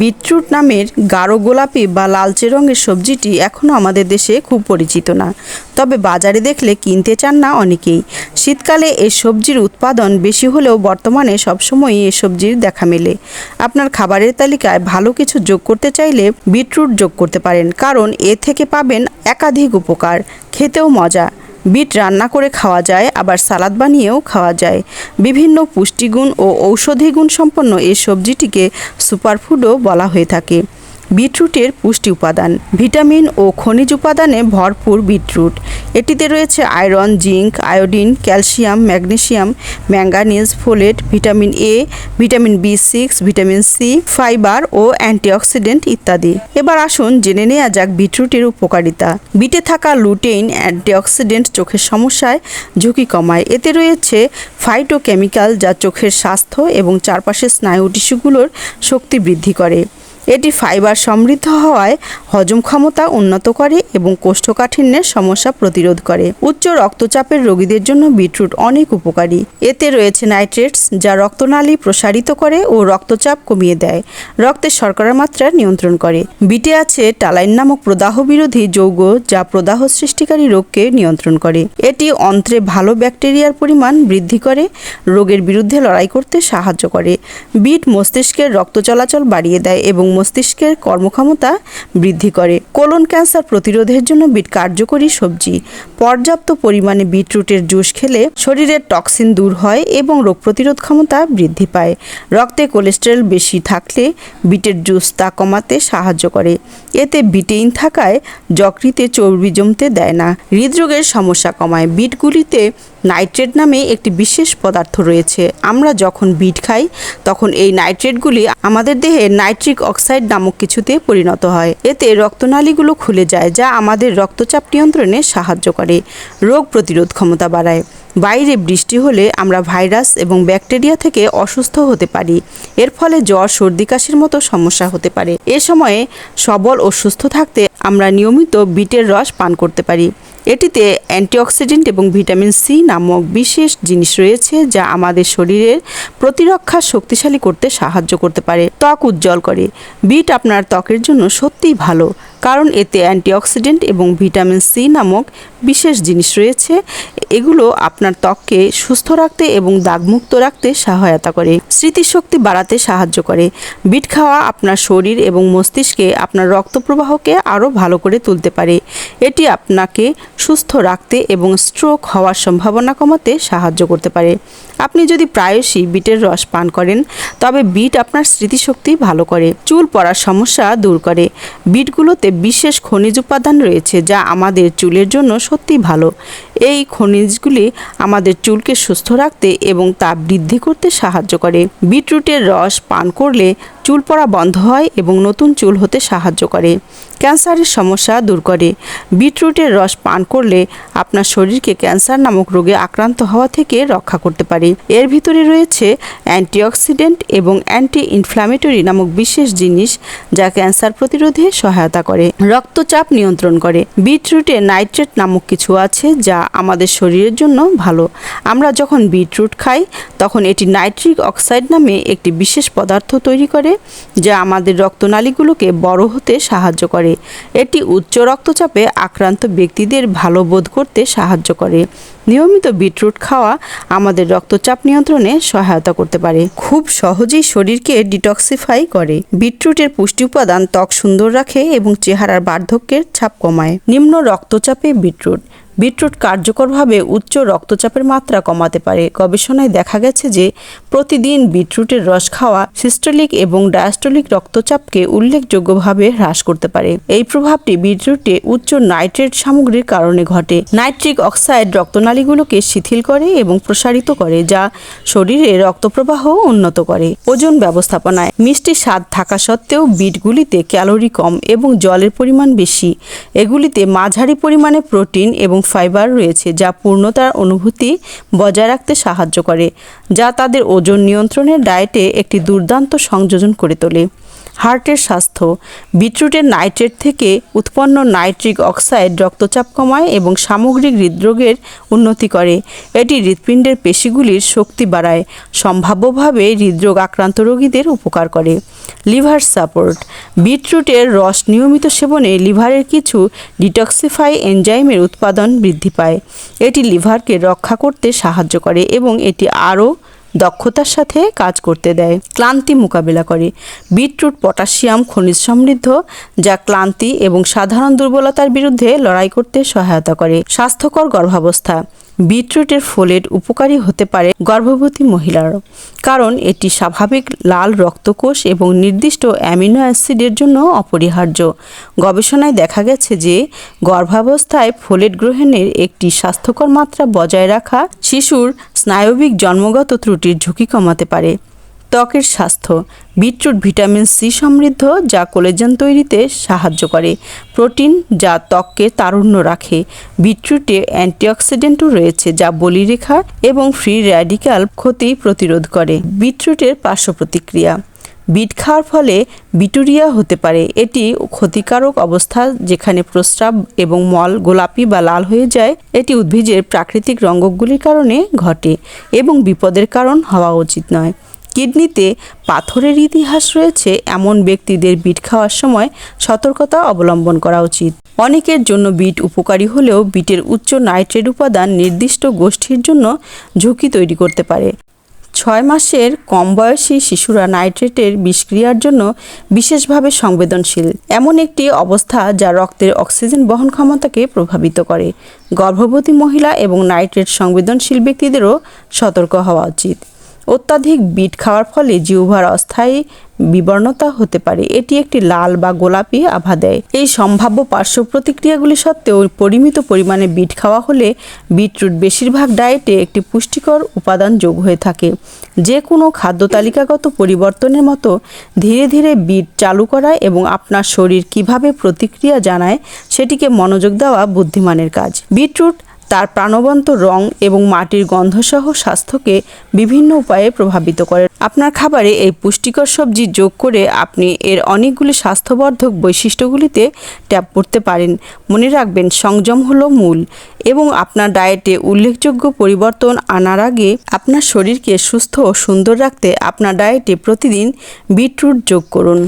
Beetroot নামের গাঢ় গোলাপি বা লালচে রঙের সবজিটি এখনও আমাদের দেশে খুব পরিচিত না। তবে বাজারে দেখলে কিনতে চান না অনেকেই। শীতকালে এই সবজির উৎপাদন বেশি হলেও বর্তমানে সবসময়ই এ সবজির দেখা মেলে। আপনার খাবারের তালিকায় ভালো কিছু যোগ করতে চাইলে বিটরুট যোগ করতে পারেন, কারণ এ থেকে পাবেন একাধিক উপকার। খেতেও মজা। বিট রান্না করে খাওয়া যায়, আবার সালাদ বানিয়েও খাওয়া যায়। বিভিন্ন পুষ্টিগুণ ও ঔষধিগুণ সম্পন্ন এই সবজিটিকে সুপারফুডও বলা হয়ে থাকে। বিটরুটের পুষ্টি উপাদান, ভিটামিন ও খনিজ উপাদানে ভরপুর বিটরুট। এটিতে রয়েছে iron, zinc, iodine, calcium, magnesium, manganese, folate, vitamin A, vitamin B six, vitamin C, fibre O antioxidant ইত্যাদি। এবার আসুন জেনে নেওয়া যাক বিটরুটের উপকারিতা। বিটে থাকা লুটেইন অ্যান্টিঅক্সিডেন্ট চোখের সমস্যায় ঝুঁকি কমায়। এতে রয়েছে ফাইটোকেমিক্যাল যা চোখের স্বাস্থ্য এবং চারপাশের স্নায়ু টিস্যুগুলোর শক্তি বৃদ্ধি করে। এটি ফাইবার সমৃদ্ধ হওয়ায় হজম ক্ষমতা উন্নত করে এবং কোষ্ঠকাঠিন্যের সমস্যা প্রতিরোধ করে। উচ্চ রক্তচাপের রোগীদের জন্য বিটরুট অনেক উপকারী। এতে রয়েছে নাইট্রেটস যা রক্তনালী প্রসারিত করে ও রক্তচাপ কমিয়ে দেয়। রক্তের শর্করার মাত্রা নিয়ন্ত্রণ করে। বিটে আছে টালাইন নামক প্রদাহ বিরোধী যৌগ যা প্রদাহ সৃষ্টিকারী রোগকে নিয়ন্ত্রণ করে। এটি অন্ত্রে ভালো ব্যাকটেরিয়ার পরিমাণ বৃদ্ধি করে, রোগের বিরুদ্ধে লড়াই করতে সাহায্য করে। বিট মস্তিষ্কের রক্ত চলাচল বাড়িয়ে দেয় এবং মস্তিষ্কের কর্মক্ষমতা বৃদ্ধি করে। কোলন ক্যান্সার প্রতিরোধের জন্য বিট কার্যকরী সবজি। পর্যাপ্ত পরিমাণে বিটরুটের জুস খেলে শরীরের টক্সিন দূর হয় এবং রোগ প্রতিরোধ ক্ষমতা বৃদ্ধি পায়। রক্তে কোলেস্টেরল বেশি থাকলে বিটের জুস তা কমাতে সাহায্য করে। এতে বিটেইন থাকায় যকৃতে চর্বি জমতে দেয় না। হৃদরোগের সমস্যা কমায়। বিটগুলিতে নাইট্রেট নামে একটি বিশেষ পদার্থ রয়েছে। আমরা যখন বিট খাই, তখন এই নাইট্রেটগুলি আমাদের দেহে নাইট্রিক অক্সাইড নামক কিছুতে পরিণত হয়। এতে রক্তনালীগুলো খুলে যায়, যা আমাদের রক্তচাপ নিয়ন্ত্রণে সাহায্য করে, রোগ প্রতিরোধ ক্ষমতা বাড়ায়। বাইরে বৃষ্টি হলে আমরা ভাইরাস এবং ব্যাকটেরিয়া থেকে অসুস্থ হতে পারি। এর ফলে জ্বর, সর্দি কাশির মতো সমস্যা হতে পারে। এ সময়ে সবল ও সুস্থ থাকতে আমরা নিয়মিত বিটের রস পান করতে পারি। এটিতে অ্যান্টিঅক্সিডেন্ট এবং ভিটামিন সি নামক বিশেষ জিনিস রয়েছে যা আমাদের শরীরের প্রতিরক্ষা শক্তিশালী করতে সাহায্য করতে পারে। ত্বক উজ্জ্বল করে। বিট আপনার ত্বকের জন্য সত্যিই ভালো, কারণ এতে অ্যান্টিঅক্সিডেন্ট এবং ভিটামিন সি নামক বিশেষ জিনিস রয়েছে। এগুলো আপনার ত্বককে সুস্থ রাখতে এবং দাগমুক্ত রাখতে সহায়তা করে, স্মৃতিশক্তি বাড়াতে সাহায্য করে। বিট খাওয়া আপনার শরীর এবং মস্তিষ্কে আপনার রক্ত প্রবাহকে আরও ভালো করে তুলতে পারে। এটি আপনাকে সুস্থ রাখতে এবং স্ট্রোক হওয়ার সম্ভাবনা কমাতে সাহায্য করতে পারে। আপনি যদি প্রায়শই বিটের রস পান করেন, তবে বিট আপনার স্মৃতিশক্তি ভালো করে। চুল পড়ার সমস্যা দূর করে। বিটগুলোতে বিশেষ খনিজ উপাদান রয়েছে যা আমাদের চুলের জন্য সত্যি ভালো। এই খনিজগুলি আমাদের চুলকে সুস্থ রাখতে এবং তা বৃদ্ধি করতে সাহায্য করে। বিটরুটের রস পান করলে চুল পড়া বন্ধ হয় এবং নতুন চুল হতে সাহায্য করে। ক্যান্সারের সমস্যা দূর করে। বিটরুটের রস পান করলে আপনার শরীরকে ক্যান্সার নামক রোগে আক্রান্ত হওয়া থেকে রক্ষা করতে পারে। এর ভিতরে রয়েছে অ্যান্টিঅক্সিডেন্ট এবং অ্যান্টি ইনফ্ল্যামেটরি নামক বিশেষ জিনিস যা ক্যান্সার প্রতিরোধে সহায়তা করে। রক্তচাপ নিয়ন্ত্রণ করে। বিটরুটে নাইট্রেট নামক কিছু আছে যা আমাদের শরীরের জন্য ভালো। আমরা যখন বিটরুট খাই, তখন এটি নাইট্রিক অক্সাইড নামে একটি বিশেষ পদার্থ তৈরি করে, যা আমাদের রক্তনালীগুলোকে বড় হতে সাহায্য করে। এটি উচ্চ রক্তচাপে আক্রান্ত ব্যক্তিদের ভালো বোধ করতে সাহায্য করে। নিয়মিত বিটরুট খাওয়া আমাদের রক্তচাপ নিয়ন্ত্রণে সহায়তা করতে পারে। খুব সহজেই শরীরকে ডিটক্সিফাই করে। বিটরুটের পুষ্টি উপাদান ত্বক সুন্দর রাখে এবং চেহারার বার্ধক্যের ছাপ কমায়। নিম্ন রক্তচাপে বিটরুট। বিটরুট কার্যকরভাবে উচ্চ রক্তচাপের মাত্রা কমাতে পারে। গবেষণায় দেখা গেছে যে, প্রতিদিন বিটরুটের রস খাওয়া সিস্টোলিক এবং ডায়াস্টোলিক রক্তচাপকে উল্লেখযোগ্যভাবে হ্রাস করতে পারে। এই প্রভাবটি বিটরুটে উচ্চ নাইট্রেট সামগ্রীর কারণে ঘটে। নাইট্রিক অক্সাইড রক্তনালীগুলোকে শিথিল করে এবং প্রসারিত করে, যা শরীরে রক্তপ্রবাহ উন্নত করে। ওজন ব্যবস্থাপনায় মিষ্টি স্বাদ থাকা সত্ত্বেও বিটগুলিতে ক্যালোরি কম এবং জলের পরিমাণ বেশি। এগুলিতে মাঝারি পরিমাণে প্রোটিন এবং ফাইবার রয়েছে যা পূর্ণতার অনুভূতি বজায় রাখতে সাহায্য করে, যা তাদের ওজন নিয়ন্ত্রণের ডায়েটে একটি দুর্দান্ত সংযোজন করে তোলে। হার্টের স্বাস্থ্য, বিটরুটের নাইট্রেট থেকে উৎপন্ন নাইট্রিক অক্সাইড রক্তচাপ কমায় এবং সামগ্রিক হৃদরোগের উন্নতি করে। এটি হৃৎপিণ্ডের পেশিগুলির শক্তি বাড়ায়, সম্ভাব্যভাবে হৃদরোগ আক্রান্ত রোগীদের উপকার করে। লিভার সাপোর্ট, বিটরুটের রস নিয়মিত সেবনে লিভারের কিছু ডিটক্সিফাই এনজাইমের উৎপাদন বৃদ্ধি পায়। এটি লিভারকে রক্ষা করতে সাহায্য করে এবং এটি আরও দক্ষতার সাথে কাজ করতে দেয়। ক্লান্তি মোকাবিলা করে। বিটরুট, পটাশিয়াম, খনিজ সমৃদ্ধ যা ক্লান্তি এবং সাধারণ দুর্বলতার বিরুদ্ধে লড়াই করতে সহায়তা করে। স্বাস্থ্যকর গর্ভাবস্থা। বিটরুটের ফোলেট উপকারী হতে পারে গর্ভবতী মহিলার কারণ এটি স্বাভাবিক লাল রক্তকোষ এবং নির্দিষ্ট অ্যামিনো অ্যাসিডের জন্য অপরিহার্য। গবেষণায় দেখা গেছে যে গর্ভাবস্থায় ফোলেট গ্রহণের একটি স্বাস্থ্যকর মাত্রা বজায় রাখা শিশুর স্নায়বিক জন্মগত ত্রুটির ঝুঁকি কমাতে পারে। ত্বকের স্বাস্থ্য বিটরুট, ভিটামিন সি সমৃদ্ধ যা কোলেজেন তৈরিতে সাহায্য করে। প্রোটিন যা ত্বককে তারুণ্য রাখে। বিটরুটে অ্যান্টিঅক্সিডেন্টও রয়েছে যা বলিরেখা এবং ফ্রি র্যাডিক্যাল ক্ষতি প্রতিরোধ করে। বিটরুটের পার্শ্ব প্রতিক্রিয়া বিট খাওয়ার ফলে বিটুরিয়া হতে পারে। এটি ক্ষতিকারক অবস্থা যেখানে প্রস্রাব এবং মল গোলাপি বা লাল হয়ে যায়। এটি উদ্ভিদের প্রাকৃতিক রঙ্গকগুলির কারণে ঘটে এবং বিপদের কারণ হওয়া উচিত নয়। কিডনিতে পাথরের ইতিহাস রয়েছে, এমন ব্যক্তিদের বিট খাওয়ার সময় সতর্কতা অবলম্বন করা উচিত। অনেকের জন্য বিট উপকারী হলেও বিটের উচ্চ নাইট্রেট উপাদান নির্দিষ্ট গোষ্ঠীর জন্য ঝুঁকি তৈরি করতে পারে। ছয় মাসের কম বয়সী শিশুরা নাইট্রেটের বিষক্রিয়ার জন্য বিশেষভাবে সংবেদনশীল। এমন একটি অবস্থা যা রক্তের অক্সিজেন বহন ক্ষমতাকে প্রভাবিত করে। গর্ভবতী মহিলা এবং নাইট্রেট সংবেদনশীল ব্যক্তিদেরও সতর্ক হওয়া উচিত। অত্যাধিক বিট খাওয়ার ফলে জিহ্বার অস্থায়ী বিবর্ণতা হতে পারে। এটি একটি লাল বা গোলাপি আভা দেয়। এই সম্ভাব্য পার্শ্ব প্রতিক্রিয়াগুলি সত্ত্বেও পরিমিত পরিমাণে বিট খাওয়া হলে বিটরুট বেশিরভাগ ডায়েটে একটি পুষ্টিকর উপাদান যোগ হয়ে থাকে। যে কোনো খাদ্য তালিকাগত পরিবর্তনের মতো ধীরে ধীরে বিট চালু করা এবং আপনার শরীর কীভাবে প্রতিক্রিয়া জানায় সেটিকে মনোযোগ দেওয়া বুদ্ধিমানের কাজ। বিটরুট তার প্রাণবন্ত রং এবং মাটির গন্ধসহ স্বাস্থ্যকে বিভিন্ন উপায়ে প্রভাবিত করে। আপনার খাবারে এই পুষ্টিকর সবজি যোগ করে আপনি এর অনেকগুলি স্বাস্থ্যবর্ধক বৈশিষ্ট্যগুলিতে ট্যাপ করতে পারেন। মনে রাখবেন, সংযম হলো মূল এবং আপনার ডায়েটে উল্লেখযোগ্য পরিবর্তন আনার আগে আপনার শরীরকে সুস্থ ও সুন্দর রাখতে আপনার ডায়েটে প্রতিদিন বিটরুট যোগ করুন।